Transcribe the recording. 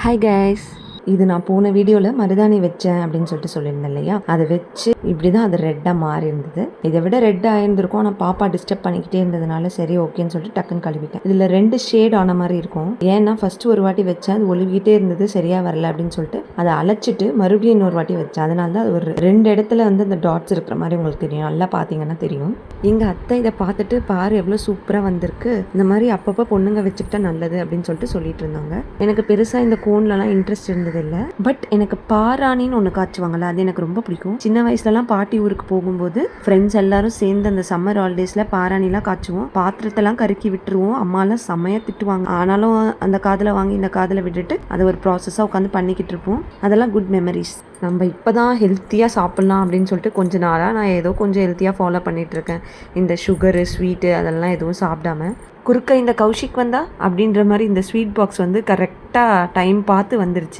Hi guys! இது நான் போன வீடியோவில் மருதாணி வச்சேன் அப்படின்னு சொல்லிட்டு சொல்லியிருந்தேன் இல்லையா? அதை வச்சு இப்படி தான் அது ரெட்டாக மாறி இருந்தது. இதை விட ரெட்டாக ஆயிருந்திருக்கும் ஆனால் பாப்பா டிஸ்டர்ப் பண்ணிக்கிட்டே இருந்ததுனால சரி ஓகேன்னு சொல்லிட்டு டக்குன்னு கழுவிட்டேன். இதில் ரெண்டு ஷேட் ஆன மாதிரி இருக்கும். ஏன்னா ஃபர்ஸ்ட் ஒரு வாட்டி வச்சேன் அது ஒழுகிட்டே இருந்தது சரியாக வரல அப்படின்னு சொல்லிட்டு அதை அழைச்சிட்டு மறுபடியும் இன்னொரு வாட்டி வச்சேன். அதனால தான் அது ஒரு ரெண்டு இடத்துல வந்து அந்த டாட்ஸ் இருக்கிற மாதிரி உங்களுக்கு தெரியும். நல்லா பார்த்தீங்கன்னா தெரியும். எங்கள் அத்தை இதை பார்த்துட்டு பாரு எவ்வளோ சூப்பராக வந்திருக்கு. இந்த மாதிரி அப்பப்போ பொண்ணுங்க வச்சுக்கிட்டா நல்லது அப்படின்னு சொல்லிட்டு சொல்லிட்டு இருந்தாங்க. எனக்கு பெருசாக இந்த கோன்லலாம் இன்ட்ரெஸ்ட் இருந்தது இல்லை பட் எனக்கு பாராணின்னு ஒன்று காய்ச்சுவாங்கல்ல அது எனக்கு ரொம்ப பிடிக்கும். சின்ன வயசுலலாம் பாட்டி ஊருக்கு போகும்போது ஃப்ரெண்ட்ஸ் எல்லாரும் சேர்ந்து அந்த சம்மர் ஹாலிடேஸில் பாராணிலாம் காய்ச்சுவோம் பாத்திரத்தெல்லாம் கருக்கி விட்டுருவோம். அம்மாலாம் செம்மையாக திட்டுவாங்க. ஆனாலும் அந்த காதில் வாங்கி இந்த காதில் விட்டுட்டு அதை ஒரு ப்ராசஸாக உட்காந்து பண்ணிக்கிட்டு இருப்போம். அதெல்லாம் குட் மெமரிஸ் நம்ம இப்போ தான் ஹெல்த்தியாக சாப்பிட்லாம் அப்படின்னு சொல்லிட்டு கொஞ்ச நாளாக நான் ஏதோ கொஞ்சம் ஹெல்த்தியாக ஃபாலோ பண்ணிகிட்ருக்கேன் இந்த சுகரு ஸ்வீட்டு அதெல்லாம் எதுவும் சாப்பிடாம. குறுக்க இந்த கௌஷிக் வந்தா அப்படின்ற மாதிரி இந்த ஸ்வீட் பாக்ஸ் வந்து கரெக்டாக டைம் பார்த்து வந்துருச்சு.